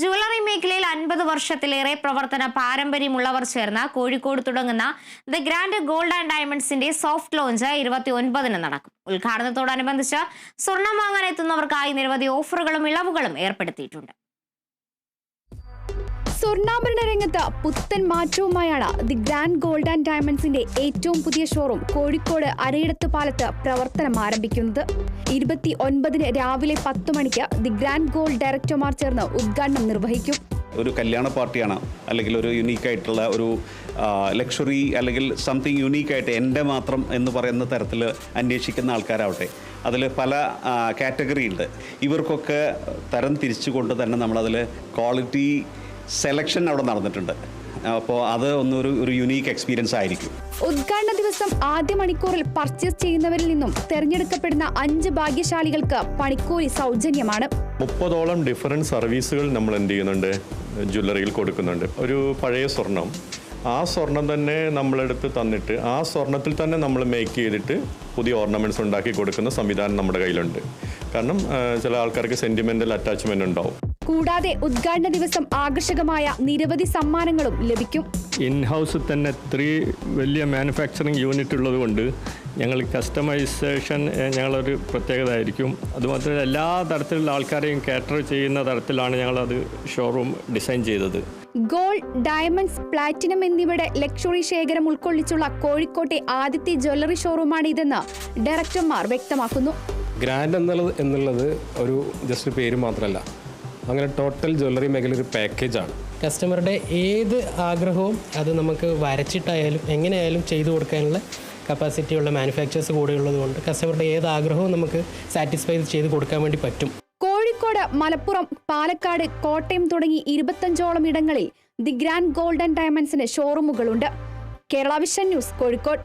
Jewellery മേഖലയിൽ അൻപത് വർഷത്തിലേറെ പ്രവർത്തന പാരമ്പര്യമുള്ളവർ ചേർന്ന കോഴിക്കോട് തുടങ്ങുന്ന ദ ഗ്രാൻഡ് ഗോൾഡ് ആൻഡ് ഡയമണ്ട്സിന്റെ സോഫ്റ്റ് ലോഞ്ച് ഇരുപത്തി ഒൻപതിന് നടക്കും. ഉദ്ഘാടനത്തോടനുബന്ധിച്ച് സ്വർണം വാങ്ങാൻ എത്തുന്നവർക്കായി നിരവധി ഓഫറുകളും ഇളവുകളും ഏർപ്പെടുത്തിയിട്ടുണ്ട്. സ്വർണാഭരണ രംഗത്ത് പുത്തൻ മാറ്റവുമായാണ് ദി ഗ്രാൻഡ് ഗോൾഡ് ആൻഡ് ഡയമണ്ട്സിന്റെ ഏറ്റവും പുതിയ ഷോറൂം കോഴിക്കോട് അരയിടത്ത് പാലത്ത് പ്രവർത്തനം ആരംഭിക്കുന്നത്. ഇരുപത്തി ഒൻപതിന് രാവിലെ പത്ത് മണിക്ക് ദി ഗ്രാൻഡ് ഗോൾഡ് ഡയറക്ടർമാർ ചേർന്ന് ഉദ്ഘാടനം നിർവഹിക്കും. ഒരു കല്യാണ പാർട്ടിയാണ്. അല്ലെങ്കിൽ ഒരു യുണീക്ക് ആയിട്ടുള്ള ഒരു ലക്ഷറി അല്ലെങ്കിൽ സംതിങ് യുണീക്ക് ആയിട്ട് എന്റെ മാത്രം എന്ന് പറയുന്ന തരത്തിൽ അന്വേഷിക്കുന്ന ആൾക്കാരാവട്ടെ. അതിൽ പല കാറ്റഗറി ഉണ്ട്. ഇവർക്കൊക്കെ തരം തിരിച്ചുകൊണ്ട് തന്നെ നമ്മളതിൽ ക്വാളിറ്റി സെലക്ഷൻ അവിടെ നടന്നിട്ടുണ്ട്. അപ്പോൾ അത് ഒന്നൊരു ഒരു യുണീക്ക് എക്സ്പീരിയൻസ് ആയിരിക്കും. ഉദ്ഘാടന ദിവസം ആദ്യ മണിക്കൂറിൽ പർച്ചേസ് ചെയ്യുന്നവരിൽ നിന്നും തെരഞ്ഞെടുക്കപ്പെടുന്ന അഞ്ച് ഭാഗ്യശാലികൾക്ക് പണിക്കൂലി സൗജന്യമാണ്. മുപ്പതോളം ഡിഫറന്റ് സർവീസുകൾ നമ്മൾ എന്ത് ചെയ്യുന്നുണ്ട്? ജ്വല്ലറിയിൽ കൊടുക്കുന്നുണ്ട്. ഒരു പഴയ സ്വർണം. ആ സ്വർണം തന്നെ നമ്മളെടുത്ത് തന്നിട്ട് ആ സ്വർണത്തിൽ തന്നെ നമ്മൾ മേക്ക് ചെയ്തിട്ട് പുതിയ ഓർണമെന്റ്സ് ഉണ്ടാക്കി കൊടുക്കുന്ന സംവിധാനം നമ്മുടെ കയ്യിലുണ്ട്. കാരണം ചില ആൾക്കാർക്ക് സെന്റിമെന്റൽ അറ്റാച്ച്മെന്റ് ഉണ്ടാവും. കൂടാതെ ഉദ്ഘാടന ദിവസം ആകർഷകമായ നിരവധി സമ്മാനങ്ങളും ലഭിക്കും. ഇൻ ഹൗസ് തന്നെ ത്രീ വലിയ മാനുഫാക്ചറിങ് യൂണിറ്റ് ഉള്ളതുകൊണ്ട് ഞങ്ങൾ കസ്റ്റമൈസേഷൻ ഞങ്ങളൊരു പ്രത്യേകത ആയിരിക്കും അതുമാത്രമല്ല എല്ലാ തരത്തിലുള്ള ആൾക്കാരെയും കാറ്റർ ചെയ്യുന്ന തരത്തിലാണ് ഞങ്ങൾ അത് ഷോറൂം ഡിസൈൻ ചെയ്തത്. ഗോൾഡ് ഡയമണ്ട്സ് പ്ലാറ്റിനം എന്നിവയുടെ ലക്ഷറി ശേഖരം ഉൾക്കൊള്ളിച്ചുള്ള കോഴിക്കോട്ടെ ആദ്യത്തെ ജ്വല്ലറി ഷോറൂമാണ് ഇതെന്ന് ഡയറക്ടർമാർ വ്യക്തമാക്കുന്നു. ഗ്രാൻഡ് എന്നുള്ളത് എന്നുള്ളത് ഒരു ജസ്റ്റ് പേര് മാത്രമല്ല. അങ്ങനെ ടോട്ടൽ ജ്വല്ലറി മേഖല ഒരു പാക്കേജാണ് കസ്റ്റമറുടെ ഏത് ആഗ്രഹവും അത് നമുക്ക് വരച്ചിട്ടായാലും എങ്ങനെയായാലും ചെയ്തു കൊടുക്കാനുള്ള കപ്പാസിറ്റിയുള്ള മാനുഫാക്ചേഴ്സ് കൂടെ ഉള്ളതുകൊണ്ട് കസ്റ്റമറുടെ ഏത് ആഗ്രഹവും നമുക്ക് സാറ്റിസ്ഫൈ ചെയ്ത് കൊടുക്കാൻ വേണ്ടി പറ്റും. കോഴിക്കോട് മലപ്പുറം പാലക്കാട് കോട്ടയം തുടങ്ങി ഇരുപത്തഞ്ചോളം ഇടങ്ങളിൽ ദി ഗ്രാൻഡ് ഗോൾഡൻ ഡയമണ്ട്സിന് ഷോറൂമുകളുണ്ട് കേരള വിഷൻ ന്യൂസ് കോഴിക്കോട്.